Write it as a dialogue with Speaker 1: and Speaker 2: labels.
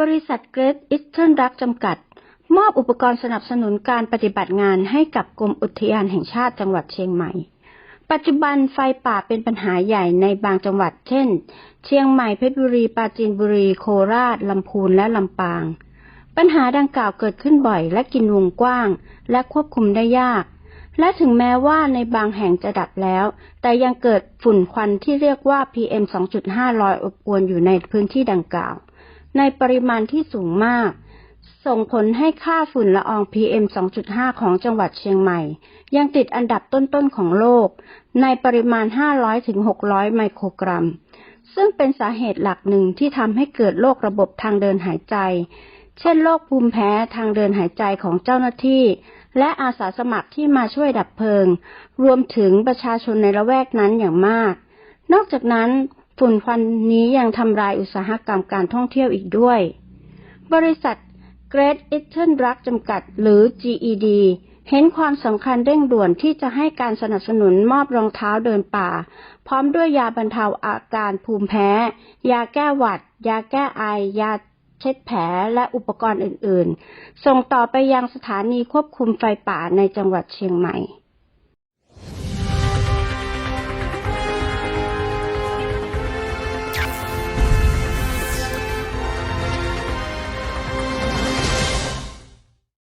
Speaker 1: บริษัทเกรทอิสเทิร์นรักจำกัด มอบอุปกรณ์สนับสนุนการปฏิบัติงานให้กับกรมอุทยานแห่งชาติจังหวัดเชียงใหม่ ปัจจุบันไฟป่าเป็นปัญหาใหญ่ในบางจังหวัด เช่น เชียงใหม่เพชรบุรีปราจีนบุรีโคราชลำพูนและลำปาง ปัญหาดังกล่าวเกิดขึ้นบ่อย และกินวงกว้าง และควบคุมได้ยาก และถึงแม้ว่าในบางแห่งจะดับแล้ว แต่ยังเกิดฝุ่นควันที่เรียกว่า PM 2.5ลอยอบอวนอยู่ในพื้นที่ดังกล่าว ในปริมาณที่สูงมาก ส่งผลให้ค่าฝุ่นละออง PM 2.5 ของจังหวัดเชียงใหม่ ยังติดอันดับต้นๆของโลก ในปริมาณ 500-600 ไมโครกรัม ซึ่งเป็นสาเหตุหลักหนึ่งที่ทำให้เกิดโรคระบบทางเดินหายใจ เช่นโรคภูมิแพ้ทางเดินหายใจของเจ้าหน้าที่ และอาสาสมัครที่มาช่วยดับเพลิง รวมถึงประชาชนในละแวกนั้นอย่างมาก นอกจากนั้น ฝุ่นควันนี้ยังทำลายอุตสาหกรรมการท่องเที่ยวอีกด้วย บริษัท Great Eastern Drug จำกัด หรือ GED เห็นความสำคัญเร่งด่วนที่จะให้การสนับสนุนมอบรองเท้าเดินป่า พร้อมด้วยยาบรรเทาอาการภูมิแพ้ ยาแก้หวัด ยาแก้ไอ ยาเช็ดแผลและอุปกรณ์อื่น ๆ ส่งต่อไปยังสถานีควบคุมไฟป่าในจังหวัดเชียงใหม่